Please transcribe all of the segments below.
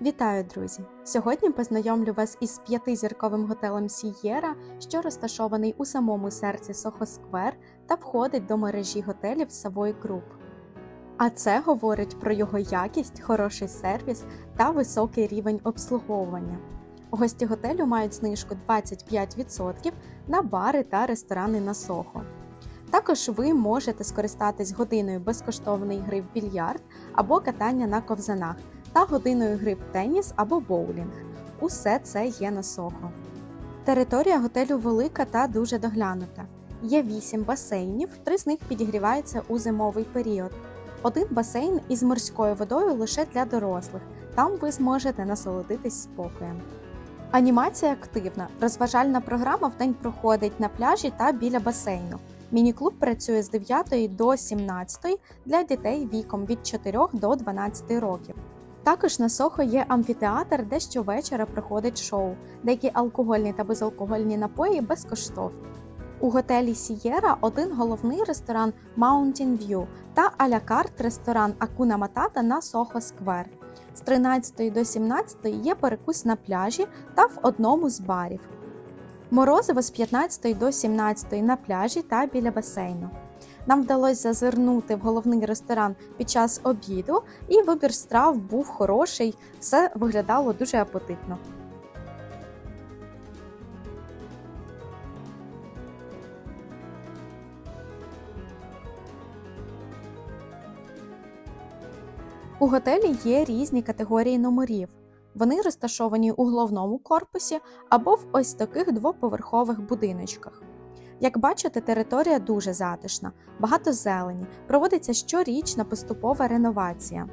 Вітаю, друзі! Сьогодні познайомлю вас із п'ятизірковим готелем Сієра, що розташований у самому серці Сохо Сквер та входить до мережі готелів Savoy Group. А це говорить про його якість, хороший сервіс та високий рівень обслуговування. Гості готелю мають знижку 25% на бари та ресторани на Сохо. Також ви можете скористатись годиною безкоштовної гри в більярд або катання на ковзанах та годиною гри в теніс або боулінг. Усе це є на Сохо. Територія готелю велика та дуже доглянута. Є 8 басейнів, три з них підігріваються у зимовий період. Один басейн із морською водою лише для дорослих. Там ви зможете насолодитись спокоєм. Анімація активна. Розважальна програма вдень проходить на пляжі та біля басейну. Міні-клуб працює з 9 до 17 для дітей віком від 4 до 12 років. Також на Сохо є амфітеатр, де щовечора проходить шоу. Деякі алкогольні та безалкогольні напої безкоштовні. У готелі Сієра один головний ресторан Mountain View та аля карт ресторан Акуна Матата на Сохо Сквер. З 13 до 17 є перекус на пляжі та в одному з барів. Морозиво з 15 до 17 на пляжі та біля басейну. Нам вдалося зазирнути в головний ресторан під час обіду, і вибір страв був хороший, все виглядало дуже апетитно. У готелі є різні категорії номерів. Вони розташовані у головному корпусі або в ось таких двоповерхових будиночках. Як бачите, територія дуже затишна, багато зелені, проводиться щорічна поступова реновація.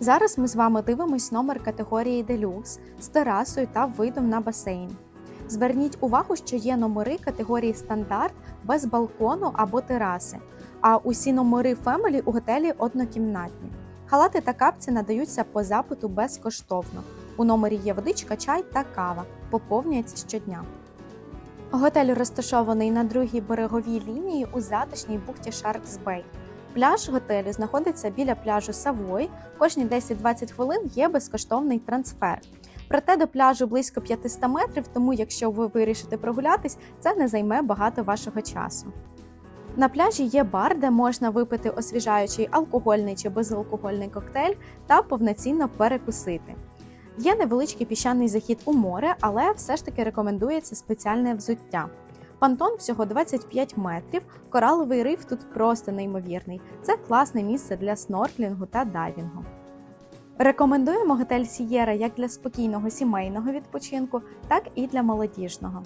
Зараз ми з вами дивимось номер категорії Deluxe з терасою та видом на басейн. Зверніть увагу, що є номери категорії стандарт без балкону або тераси, а усі номери Family у готелі однокімнатні. Халати та капці надаються по запиту безкоштовно. У номері є водичка, чай та кава, поповнюється щодня. Готель розташований на другій береговій лінії у затишній бухті Sharks Bay. Пляж готелю знаходиться біля пляжу Савой. Кожні 10-20 хвилин є безкоштовний трансфер. Проте до пляжу близько 500 метрів, тому якщо ви вирішите прогулятись, це не займе багато вашого часу. На пляжі є бар, де можна випити освіжаючий алкогольний чи безалкогольний коктейль та повноцінно перекусити. Є невеличкий піщаний захід у море, але все ж таки рекомендується спеціальне взуття. Пантон всього 25 метрів, кораловий риф тут просто неймовірний. Це класне місце для снорклінгу та дайвінгу. Рекомендуємо готель Сієра як для спокійного сімейного відпочинку, так і для молодіжного.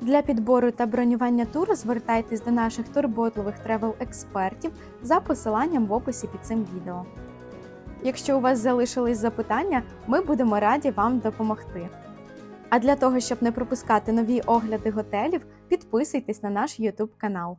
Для підбору та бронювання туру звертайтесь до наших турботливих тревел-експертів за посиланням в описі під цим відео. Якщо у вас залишились запитання, ми будемо раді вам допомогти. А для того, щоб не пропускати нові огляди готелів, підписуйтесь на наш YouTube канал.